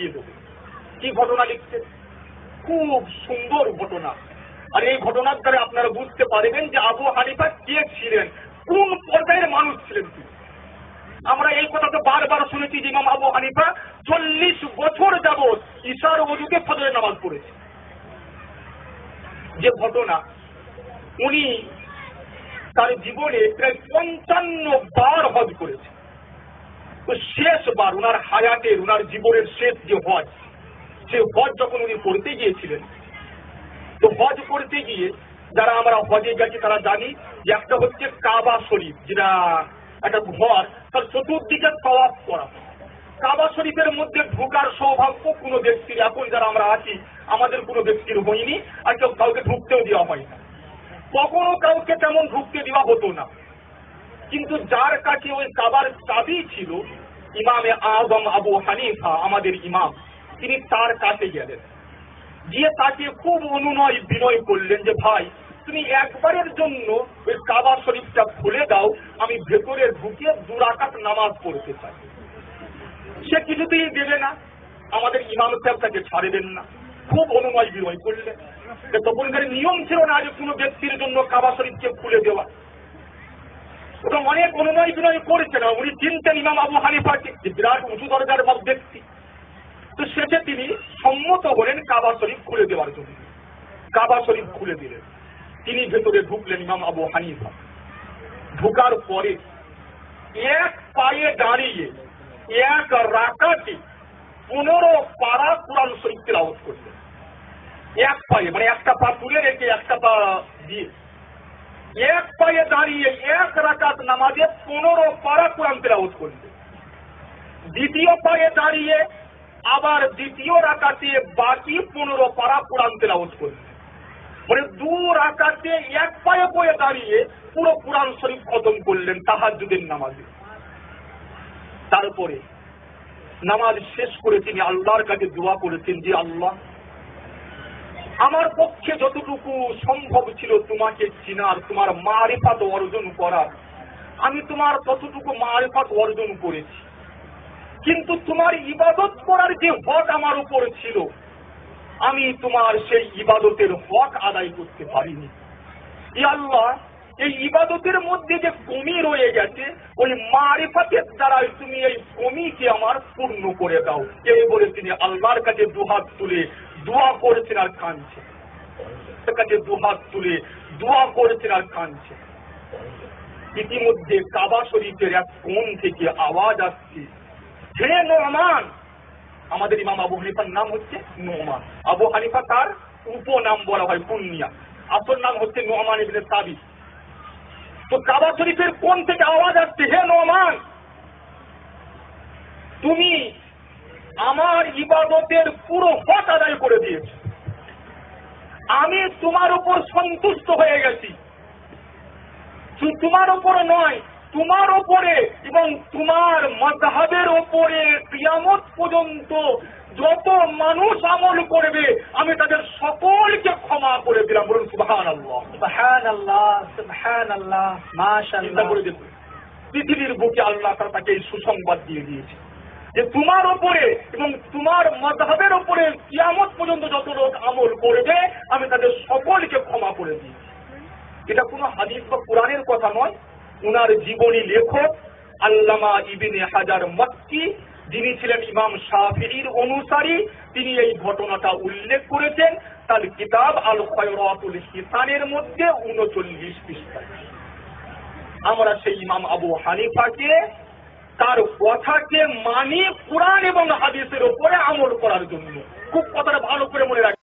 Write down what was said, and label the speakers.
Speaker 1: দেখিয়ে দেবো। কি ঘটনা লিখছেন খুব সুন্দর ঘটনা। আর এই ঘটনার দ্বারা আপনারা বুঝতে পারবেন যে আবু হানিফা কে ছিলেন? কোন পর্যায়ের মানুষ ছিলেন তিনি? আমরা এই কথা তো বারবার শুনেছি যে ইমাম আবু হানিফা চল্লিশ বছর যাবৎ ঈশার অজুকে ফজরের নামাজ পড়েছে। যে ঘটনা, উনি তার জীবনে প্রায় পঞ্চান্ন বার হজ করেছে শেষবার উনার হায়াতের উনার জীবনের শেষ যে হজ, সে হজ যখন উনি করতে গিয়েছিলেন, তো হজ করতে গিয়ে যারা আমরা হজে গেছি তারা জানি যে একটা হচ্ছে কাবা শরীফ, যেটা একটা ঘর, তার চতুর্দিকে তওয়াফ করা। কাবা শরীফের মধ্যে ঢুকার সৌভাগ্য কোনো ব্যক্তির, এখন যারা আমরা আছি, আমাদের কোনো ব্যক্তির হয়নি, আর কেউ কাউকে ঢুকতেও দেওয়া হয় না। কখনো কাউকে তেমন ঢুকতে দেওয়া হতো না। কিন্তু যার কাছে ওই কাবার চাবি ছিল, ইমামে আজম আবু হানিফা, আমাদের ইমাম, তিনি তার কাছে গেলেন। গিয়ে তাকে খুব অনুনয় বিনয় করলেন যে, ভাই, তুমি একবারের জন্য ওই কাবা শরীফটা খুলে দাও, আমি ভেতরে ঢুকে দুরাকাত নামাজ পড়তে চাই। সে কিছুতেই দেবে না। আমাদের ইমাম সাহেব তাকে ছাড়বেন না। খুব অনুনয় বিনয় করলেন। তখনকার নিয়ম ছিল না যে কোনো ব্যক্তির জন্য কাবা শরীফকে খুলে দেওয়া। এবং অনেক অনুনয় বিনয় করেছেন। উনি চিনতেন ইমাম আবু হানিফাকে যে বিরাট উঁচু দরজার মত ব্যক্তি। তো শেষে তিনি সম্মত হলেন কাবা শরীফ খুলে দেওয়ার জন্য। কাবা শরীফ খুলে দিলেন। তিনি ভেতরে ঢুকলেন ইমাম আবু হানিফা। ঢুকার পরে এক পায়ে দাঁড়িয়ে, এক রাকাতে পনেরো পারা কোরআন শরীফ তেলাওয়াত করলেন। এক পায়ে মানে একটা পা তুলে রেখে একটা পা দিয়ে এক পায়ে দাঁড়িয়ে এক রাকাত নামাজে পনেরো পারা কোরআন তেলাওয়াত করলেন দ্বিতীয় পায়ে দাঁড়িয়ে আবার দ্বিতীয় রাকাতে বাকি পনেরো পারা কোরআন তেলাওয়াত করলেন মানে দু রাকাতে এক পায়ে বয়ে দাঁড়িয়ে পুরো কোরআন শরীফ খতম করলেন তাহাজুদের নামাজে। তারপরে নামাজ শেষ করে তিনি আল্লাহর কাছে দোয়া করেছেন যে, আল্লাহ আমার পক্ষে যতটুকু সম্ভব ছিল তোমাকে চিনার, তোমার মারিফাত অর্জন করার। আমি তোমার ততটুকু মারিফাত অর্জন করেছি। কিন্তু তোমার ইবাদত করার যে হক আমার উপর ছিল, আমি তোমার সেই ইবাদতের হক আদায় করতে পারিনি। ই আল্লাহ, এই ইবাদতের মধ্যে যে কমি রয়ে গেছে, ওই মারিফাতের দ্বারাই তুমি এই কমিকে আমার পূর্ণ করে দাও। এই বলে তিনি আল্লাহর কাছে দুহাত তুলে দোয়া করেছেন আর কাঁদছে। কাছে দুহাত তুলে দোয়া করেছেন আর কাঁদছে। ইতিমধ্যে কাবা শরীফের এক কোণ থেকে আওয়াজ আসছে, হে নোমান! আমাদের ইমাম আবু হানিফার নাম হচ্ছে নোমান। আবু হানিফা তার উপনাম বলা হয় পুণ্যিয়া আসল নাম হচ্ছে নোমান ইবনে সাবিত। তো কাবা শরীফের কোন থেকে আওয়াজ আসছে, হে নোমান! তুমি আমার ইবাদতের পুরো হক আদায় করে দিয়েছ। আমি তোমার উপর সন্তুষ্ট হয়ে গেছি। তোমার উপরে নয় তোমার ওপরে এবং তোমার মজাহের ওপরে কিয়ামত পর্যন্ত যত মানুষ আমল করবে আমি তাদের সকলকে ক্ষমা করে দিলাম। বলুন সুবাহান আল্লাহ
Speaker 2: সুবহান আল্লাহ সুবহান আল্লাহ
Speaker 1: দেখুন পৃথিবীর বুকে আল্লাহ তারা তাকে এই সুসংবাদ দিয়ে দিয়েছে। যে তোমার ওপরে এবং তোমার মজাহের ওপরে কিয়ামত পর্যন্ত যত লোক আমল করবে, আমি তাদের সকলকে ক্ষমা করে দিয়েছি এটা কোনো হাদিস বা কোরআনের কথা নয়। উনার জীবনী লেখক আল্লামা ইবিনে হাজার মক্কি, যিনি ছিলেন ইমাম শাফির অনুসারী, তিনি এই ঘটনাটা উল্লেখ করেছেন। তার কিতাব আল খয়রাতুল হিসানের মধ্যে উনচল্লিশ পৃষ্ঠা আমরা সেই ইমাম আবু হানিফাকে তার কথাকে মানি, কোরআন এবং হাদিসের উপরে আমল করার জন্য। খুব কথাটা ভালো করে মনে রাখবেন।